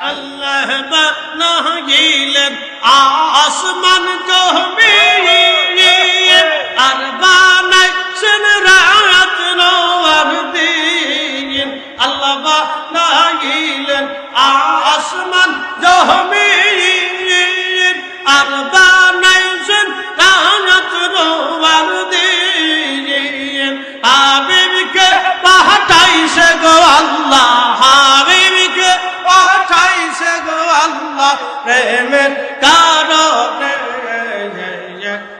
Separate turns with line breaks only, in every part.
আল্লাহ না গেলেন আসমান জমিয়ে আর বানাইছেন রাত নওয়ার দিন। আল্লাহ না গেলেন আসমান জহ প্রেমের কারণে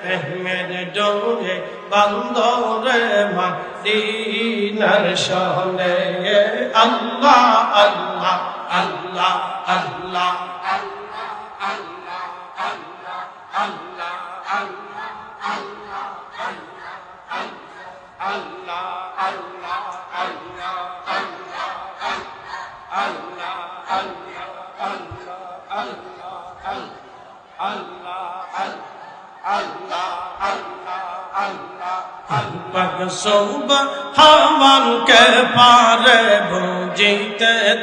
প্রেমের ডোরে বন্দরে মদিনার শহরে আল্লাহ আল্লাহ আল্লাহ আল্লাহ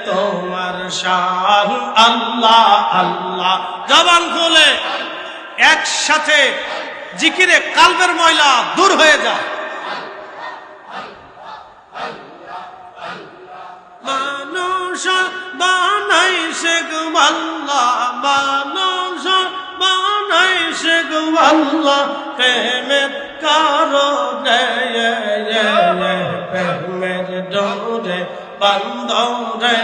তোমার শান আল্লাহ আল্লাহ জবান খুলে একসাথে জিকিরে কালবের ময়লা দূর হয়ে যায় মানুষ গো আল্লাহ আল্লাহ প্রেমের কারণে প্রেমের ডোরে বন্দরে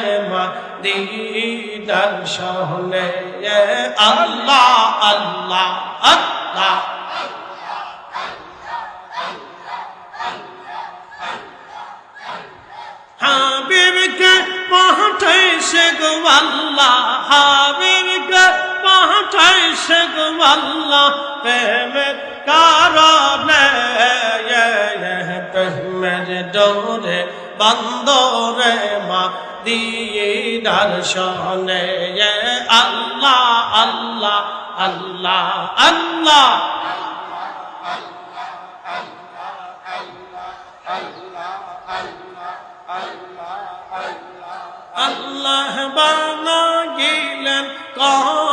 দিদার সহনে আল্লাহ আল্লাহ আল্লাহ। হাবিবকে পাঠাইছে গো আল্লাহ, হাবিবকে পাঠাইছে গো আল্লাহ প্রেমের কারণে প্রেমের ডোরে বন্দরে মা দিয়ে দর্শনে আল্লাহ আল্লাহ আল্লাহ আল্লাহ। আল্লাহ বানা গিলেন কত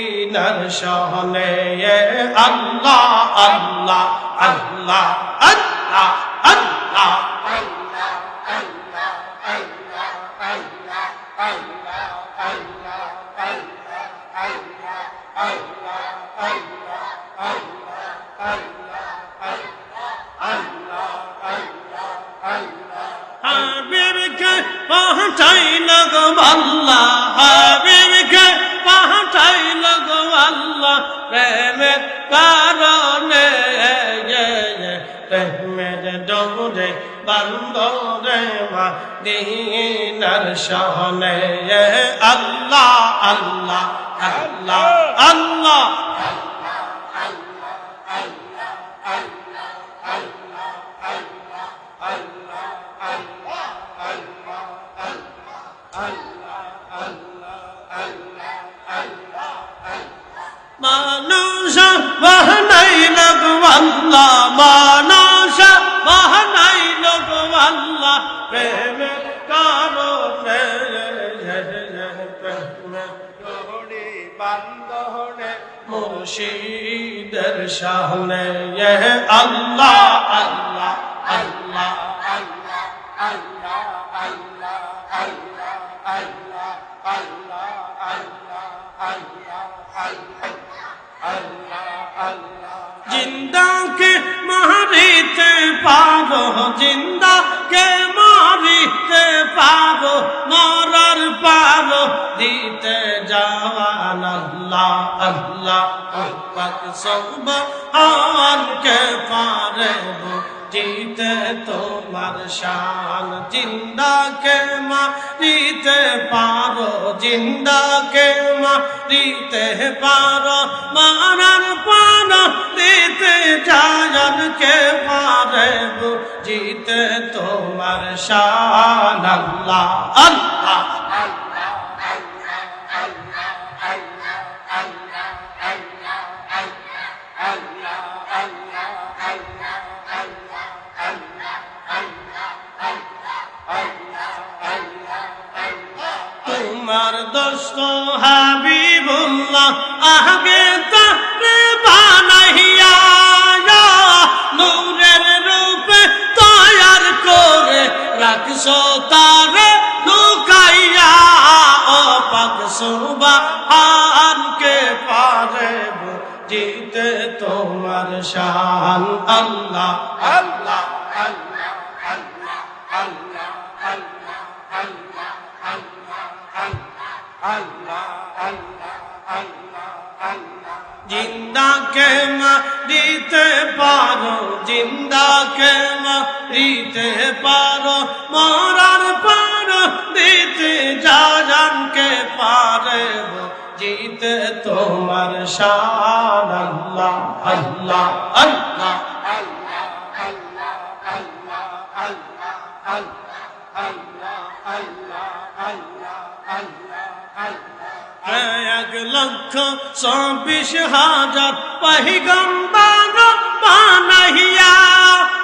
সহনে আল্লাহ আল্লাহ আল্লাহ আল্লাহ আল্লাহ হাবিবকে পাঠাইল গো আল্লাহ। প্রেমের কারণে প্রেমের ডোরে বন্দরে মা দিনার সহনে আল্লাহ আল্লাহ আল্লাহ আল্লাহ বাহানাইল গো আল্লাহ মানুষ বাহানাইল গো আল্লাহ প্রেমের কারণে
দোহরে বান্দহরে
মুর্শিদের সামনে আল্লাহ আল্লাহ। জিন্দাকে মারিতে পারো জিন্দাকে মারিতে পারো মরার পারো দিতে যাওয়ান আল্লাহ আল্লাহ পাক সব আনকে পারে জিতে তোমার শান, জিন্দাকে মারিতে পারো, জিন্দাকে মারিতে পারো, মারার পান দিতে জানকে পারে জিতে তোমার শান আল্লাহ আল্লাহ। দোস্ত হাবিবুল্লাহ, আগে তারে বানাইয়া নূরের রূপে তৈয়ার করে রাখছো তারে লুকাইয়া ও পাক সুবহানকে পারে জিতে তোমার শান। আল্লাহ আল্লাহ। জিন্দাকে মারিতে পারো জিন্দাকে মারিতে পারো মরার পারো দিতে যা জানকে পারে জিতে তোমার শান আল্লাহ আল্লাহ আল্লাহ এক লক্ষ চব্বিশ হাজার পহিগম্বর বানাইয়া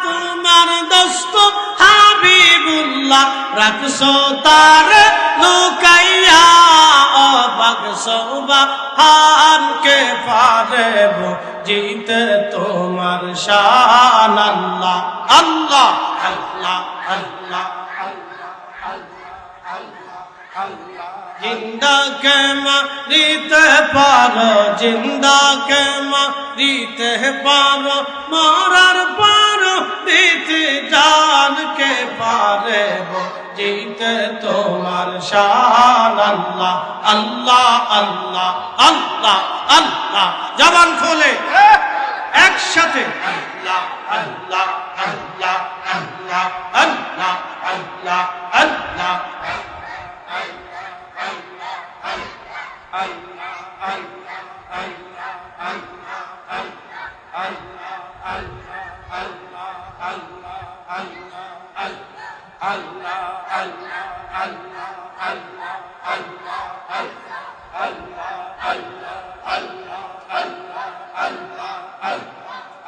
তোমার দোস্ত হাবিবুল্লাহ রাখছো তার লুকাইয়া। অবাক সৌবা হানকে পারে জিতে তোমার শান। আল্লাহ আল্লাহ আল্লাহ আল্লাহ। জিন্দা কে মারিতে পারো জিন্দা কে মারিতে পারো মরার পারো দিতে জান কে পারে জিতে তোমার শান আল্লাহ আল্লাহ আল্লাহ আল্লাহ আল্লাহ জবান খোলে একসাথে আল্লাহ আল্লাহ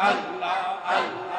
Allah, Allah.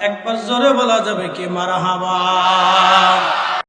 একবার জোরে বলা যাবে কি মারহাবা?